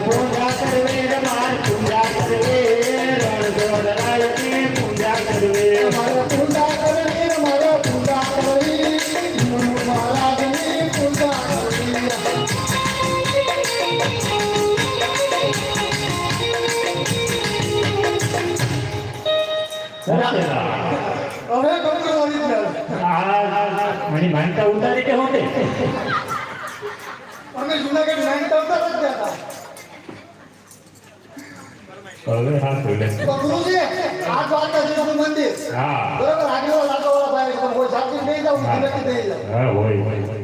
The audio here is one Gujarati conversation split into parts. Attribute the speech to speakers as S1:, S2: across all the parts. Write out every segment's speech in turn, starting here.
S1: પૂજા કરવે રે માર પૂજા કરવે રણગોળ રાયની પૂજા કરવે.
S2: મારે પૂજા કરવી હવે ગમતો ઓરિજિનલ
S1: મને માનતા ઉતારી કે હોતે?
S2: અમે જુનાગઢ માનતા ઉતાર જ ગયા હતા
S1: હવે હા બોલે.
S2: તો ગુરુજી આ દ્વારકાધીશનું મંદિર.
S1: હા.
S2: બરોબર આગળ લાગોવાળા ભાઈ કોઈ સાચી નહીં જાવ નથી નહીં જાવ
S1: હા હોય હોય.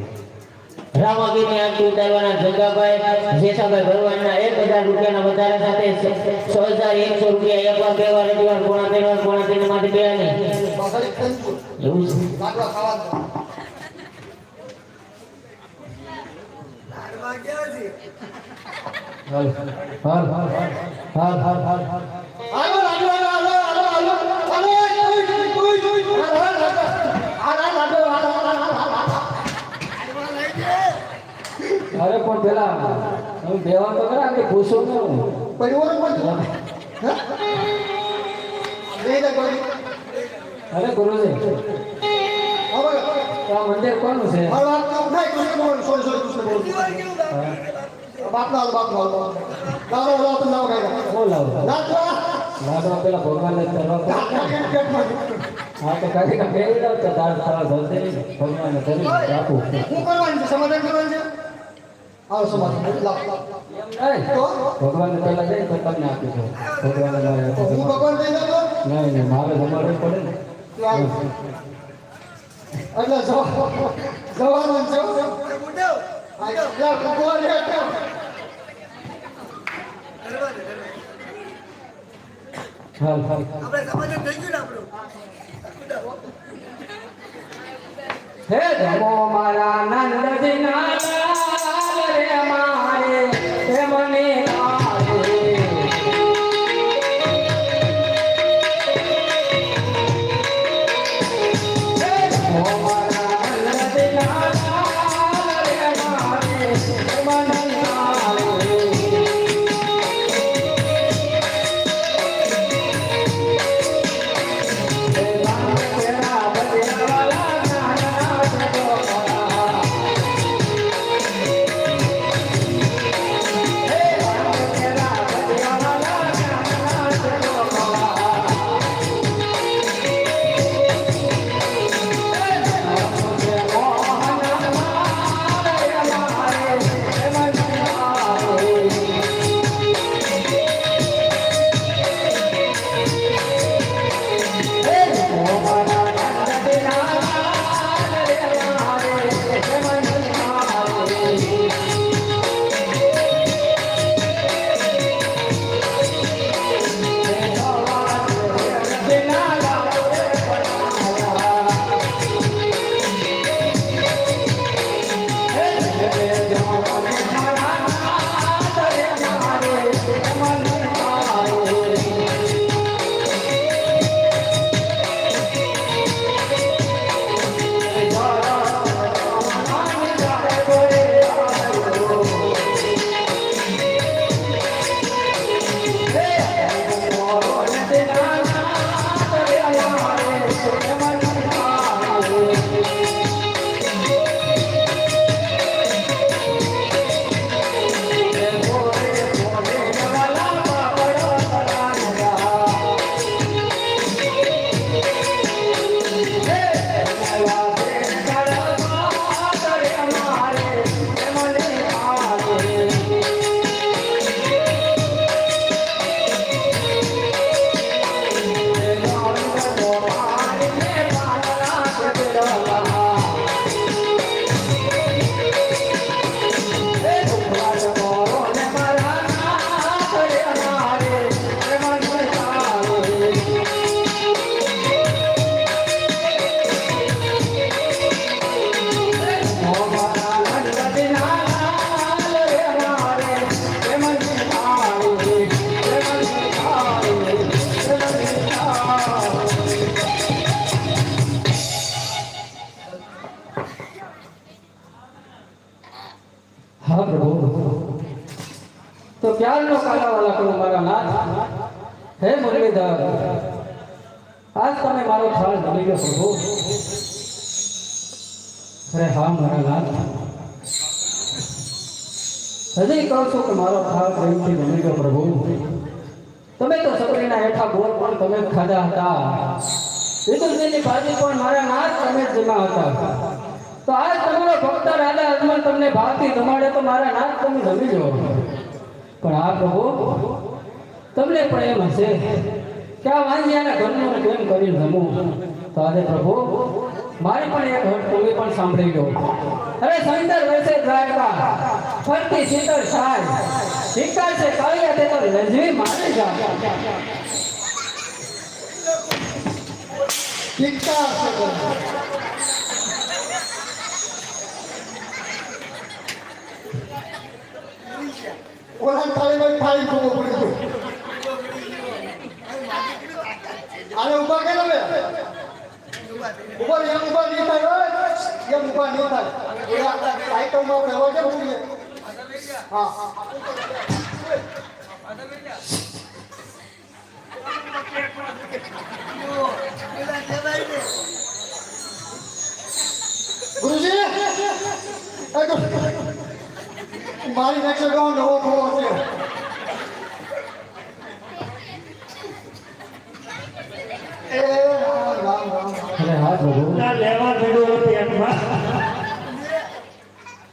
S3: રામાગીરની આંટી ઉતારવાના જગાભાઈ જેઠાભાઈ ભરવાડના એક હજાર રૂપિયાના વધારે સાથે છ હજાર એકસો રૂપિયા એક વાર, બે વાર અઢી વાર, પોણા ત્રણ વાર, પોણા ત્રણમાંથી બે નહીં એવું છે. હાલ હાલ હાલ હાલ હાલ હાલ હાલ. પેલા હું દેવા તો ખરા કે ભૂસો ન
S2: પરિવાર પર
S3: અરે ગુરુજી. આ મંદિર કોનું છે?
S2: મારું વાત કામ થાય કૃષ્ણ બોલ સોરી સોરી કૃષ્ણ બોલ. બાપ લાલ બાપ લાલ લાલો લાલ તો નામ કાઈ
S3: ઓ
S2: લાલ
S3: લાલ પેલા
S2: ભગવાન ને ચલો
S3: હા તો કાકી ના પેલી લાવ તો દાળ સારા ભગવાન ને ચલો રાખું.
S2: શું કરવાનું છે? સમાધાન કરવાનું છે? આવો સમાજ લાવ.
S3: ભગવાન પહેલા જાય તો તમને
S2: આપી દો ભગવાન
S3: નહીં મારે તમારે પડે ને.
S2: હે.
S3: જમો મારા નંદજી નારા Thank you. હે મુરલીધર, આજ તમે મારો થાળ ધરી ગયો પ્રભુ. અરે હા, મારા નાથ. હજી કહું કે મારો થાળ પ્રેમથી ધરી ગયો પ્રભુ. તમે તો સકરીના હેઠા ગોળ પણ તમે ખાધા હતા. વિદુરજીની ભાજી પણ મારા નાથ તમે જેમાં હતા. તો આજ તમારો ભક્ત રાધા અજમલ તમને ભાવથી જમાડે તો મારા નાથ તમે જમી લો. પણ આ પ્રભુ, તમને પણ એમ હશે કે આ વાંજિયાના ઘરનું કેમ કરી રમું? તો આજે પ્રભુ, મારી પણ એક હટ તમે પણ સાંભળી લો. અરે સંતર વૈસે દ્વારકા ફરતી શીતળ સાય, શિકાર છે કાળિયા તે તો રંજવી મારે જા શિકાર છે થાળીમાં થાળી ખોવો પડી ગયો આને ઊભા કે તમે? ઊભા એમ ઊભા નહીં થાય એમ ઊભા નહીં થાય. ગુરુજી? મારી નેક્સ્ટ નવો થવો છે એ રામ રામ રામ
S4: અરે હા પ્રભુ
S1: ના લેવા પડ્યું પેટમાં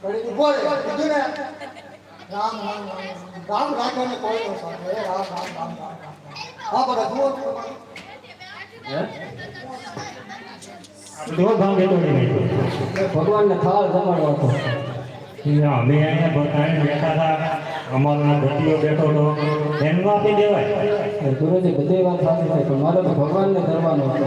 S3: ઘડી ઊભો રહે કીધું ને રામ રામ રામ રામ રાખવાને કોઈ નો રામ રામ રામ રામ રામ. હા બધા જુઓ.
S1: જો ભાંગે તો નહીં
S3: ભગવાનને થાળ જમાડવો હતો
S1: અમે અહીંયા બધાને બેઠા હતા અમારો ગતિઓ બેઠો હતો એનું આપી દેવાય
S3: ગુરુજી બધી વાત સાચી છે પણ મારે તો ભગવાનને કરવાનો હતો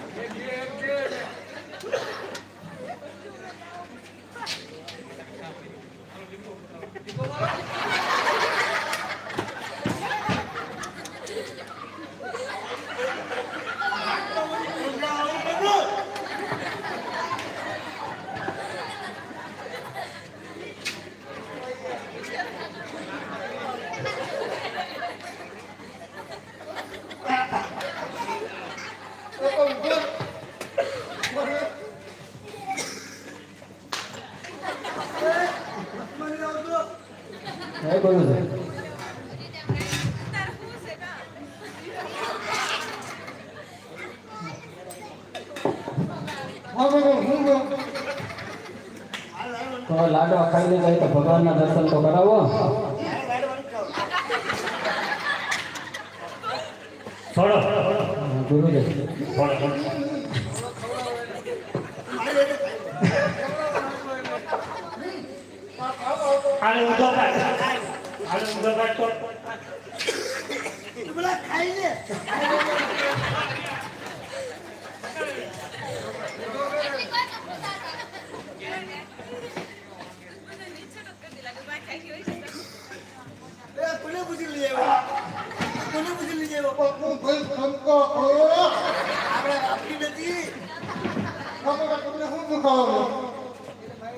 S1: નો
S3: છે? તો લાડવા ખાઈને જાય તો ભગવાનના દર્શન તો કરાવો.
S1: છોડો
S3: ગુરુજી
S1: છોડો છોડો. આને ઊંધો કાઢ આને ઊંધો કાઢ તો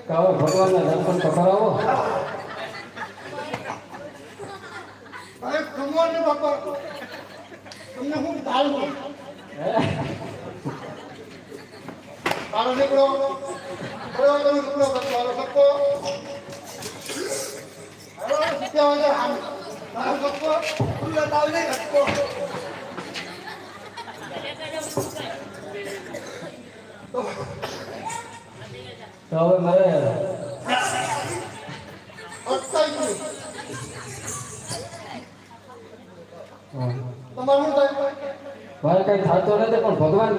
S3: કહો ભગવાનના દર્શન તો કરાવો.
S2: તમને હું ધારું તારો નીકળો બરાબર તમે નીકળો મારો તાવ નહીં સક્કો
S3: તો હવે મારે
S2: અટકાઈ ગયું
S3: હા.
S2: તમારું શું થાય
S3: મારે કઈ થતો નથી પણ ભગવાન